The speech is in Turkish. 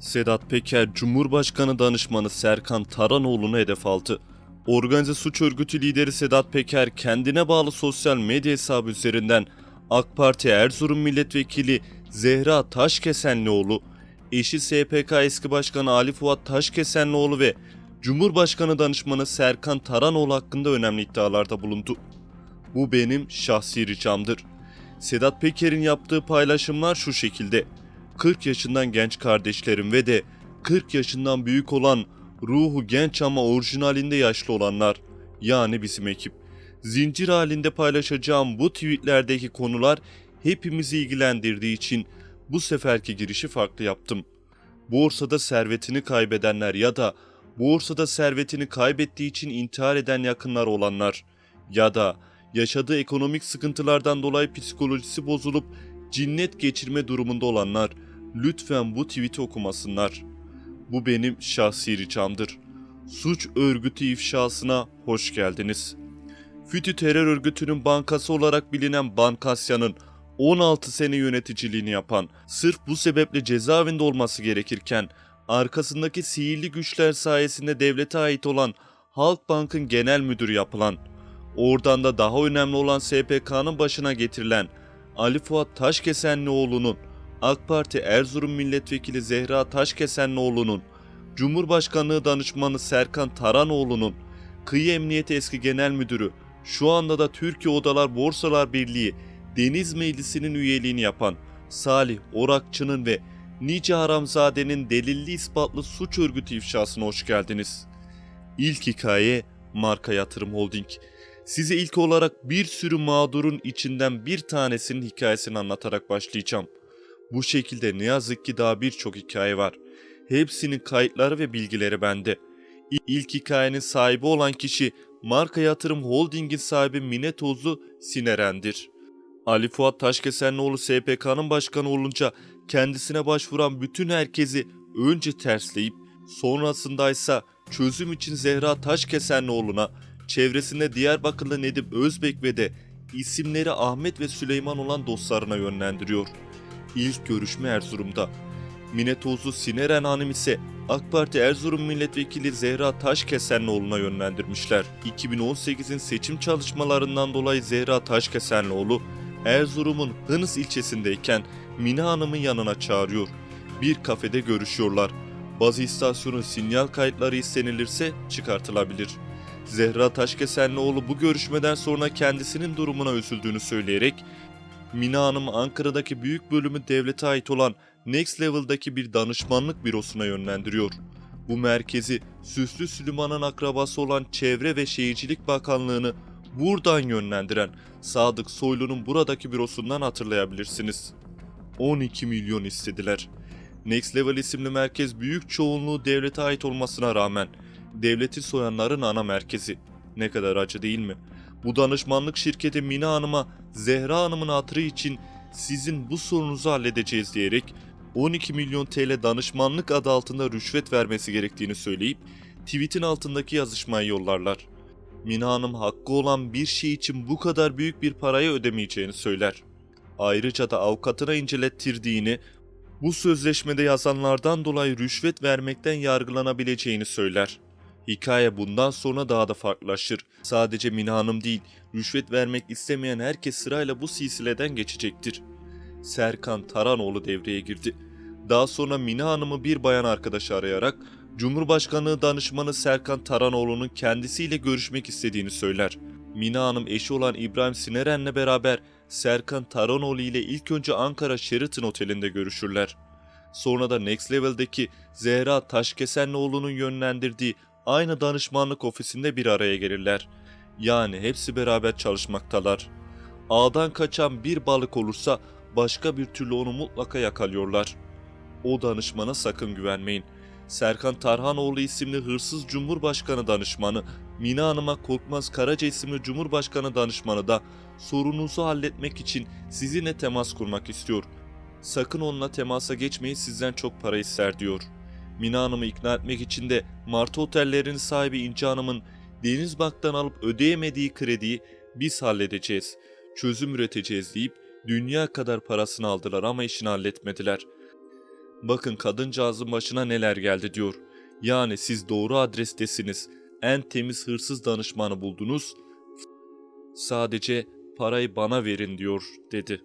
Sedat Peker, Cumhurbaşkanı danışmanı Serkan Taranoğlu'nu hedef aldı. Organize suç örgütü lideri Sedat Peker kendine bağlı sosyal medya hesabı üzerinden AK Parti Erzurum Milletvekili Zehra Taşkesenlioğlu, eşi SPK eski başkanı Ali Fuat Taşkesenlioğlu ve Cumhurbaşkanı danışmanı Serkan Taranoğlu hakkında önemli iddialarda bulundu. Bu benim şahsi ricamdır. Sedat Peker'in yaptığı paylaşımlar şu şekilde. 40 yaşından genç kardeşlerim ve de 40 yaşından büyük olan ruhu genç ama orijinalinde yaşlı olanlar yani bizim ekip. Zincir halinde paylaşacağım bu tweetlerdeki konular hepimizi ilgilendirdiği için bu seferki girişi farklı yaptım. Borsada servetini kaybedenler ya da borsada servetini kaybettiği için intihar eden yakınlar olanlar ya da yaşadığı ekonomik sıkıntılardan dolayı psikolojisi bozulup cinnet geçirme durumunda olanlar lütfen bu tweet'i okumasınlar. Bu benim şahsi ricamdır. Suç örgütü ifşasına hoş geldiniz. FETÖ terör örgütünün bankası olarak bilinen Bankasya'nın 16 sene yöneticiliğini yapan, sırf bu sebeple cezaevinde olması gerekirken, arkasındaki sihirli güçler sayesinde devlete ait olan Halkbank'ın genel müdürü yapılan, oradan da daha önemli olan SPK'nın başına getirilen Ali Fuat Taşkesenlioğlu'nun, AK Parti Erzurum Milletvekili Zehra Taşkesenlioğlu'nun, Cumhurbaşkanlığı danışmanı Serkan Taranoğlu'nun, Kıyı Emniyeti eski genel müdürü, şu anda da Türkiye Odalar Borsalar Birliği Deniz Meclisi'nin üyeliğini yapan Salih Orakçı'nın ve Nice Haramzade'nin delilli ispatlı suç örgütü ifşasına hoş geldiniz. İlk hikaye Marka Yatırım Holding. Size ilk olarak bir sürü mağdurun içinden bir tanesinin hikayesini anlatarak başlayacağım. Bu şekilde ne yazık ki daha birçok hikaye var. Hepsinin kayıtları ve bilgileri bende. İlk hikayenin sahibi olan kişi Marka Yatırım Holding'in sahibi Mine Tozlu Sineren'dir. Ali Fuat Taşkesenlioğlu SPK'nın başkanı olunca kendisine başvuran bütün herkesi önce tersleyip sonrasında ise çözüm için Zehra Taşkesenlioğlu'na çevresinde Diyarbakırlı Nedim Özbek ve de isimleri Ahmet ve Süleyman olan dostlarına yönlendiriyor. İlk görüşme Erzurum'da. Mine Tozlu Sineren Hanım ise AK Parti Erzurum Milletvekili Zehra Taşkesenlioğlu'na yönlendirmişler. 2018'in seçim çalışmalarından dolayı Zehra Taşkesenlioğlu Erzurum'un Hınıs ilçesindeyken Mine Hanım'ın yanına çağırıyor. Bir kafede görüşüyorlar. Bazı istasyonun sinyal kayıtları istenilirse çıkartılabilir. Zehra Taşkesenlioğlu bu görüşmeden sonra kendisinin durumuna üzüldüğünü söyleyerek Mine Hanım Ankara'daki büyük bölümü devlete ait olan Next Level'daki bir danışmanlık bürosuna yönlendiriyor. Bu merkezi Süslü Süleyman'ın akrabası olan Çevre ve Şehircilik Bakanlığı'nı buradan yönlendiren Sadık Soylu'nun buradaki bürosundan hatırlayabilirsiniz. 12 milyon istediler. Next Level isimli merkez büyük çoğunluğu devlete ait olmasına rağmen devleti soyanların ana merkezi. Ne kadar acı değil mi? Bu danışmanlık şirketi Mine Hanım'a Zehra Hanım'ın hatırı için sizin bu sorunuzu halledeceğiz diyerek 12 milyon TL danışmanlık adı altında rüşvet vermesi gerektiğini söyleyip tweetin altındaki yazışmayı yollarlar. Mine Hanım hakkı olan bir şey için bu kadar büyük bir parayı ödemeyeceğini söyler. Ayrıca da avukatına incelettirdiğini, bu sözleşmede yazanlardan dolayı rüşvet vermekten yargılanabileceğini söyler. Hikaye bundan sonra daha da farklılaşır. Sadece Mine Hanım değil, rüşvet vermek istemeyen herkes sırayla bu silsileden geçecektir. Serkan Taranoğlu devreye girdi. Daha sonra Mine Hanım'ı bir bayan arkadaşı arayarak Cumhurbaşkanlığı danışmanı Serkan Taranoğlu'nun kendisiyle görüşmek istediğini söyler. Mine Hanım eşi olan İbrahim Sineren'le beraber Serkan Taranoğlu ile ilk önce Ankara Sheraton Oteli'nde görüşürler. Sonra da Next Level'deki Zehra Taşkesenlioğlu'nun yönlendirdiği aynı danışmanlık ofisinde bir araya gelirler. Yani hepsi beraber çalışmaktalar. Ağdan kaçan bir balık olursa başka bir türlü onu mutlaka yakalıyorlar. O danışmana sakın güvenmeyin. Serkan Tarhanoğlu isimli hırsız Cumhurbaşkanı danışmanı, Mine Hanım'a Korkmaz Karaca isimli Cumhurbaşkanı danışmanı da sorununuzu halletmek için sizinle temas kurmak istiyor. Sakın onunla temasa geçmeyin sizden çok para ister diyor. Mine Hanım'ı ikna etmek için de Martı Otellerinin sahibi İnci Hanım'ın Denizbank'tan alıp ödeyemediği krediyi biz halledeceğiz, çözüm üreteceğiz deyip dünya kadar parasını aldılar ama işini halletmediler. Bakın kadıncağızın başına neler geldi diyor. Yani siz doğru adrestesiniz. En temiz hırsız danışmanı buldunuz. Sadece parayı bana verin diyor dedi.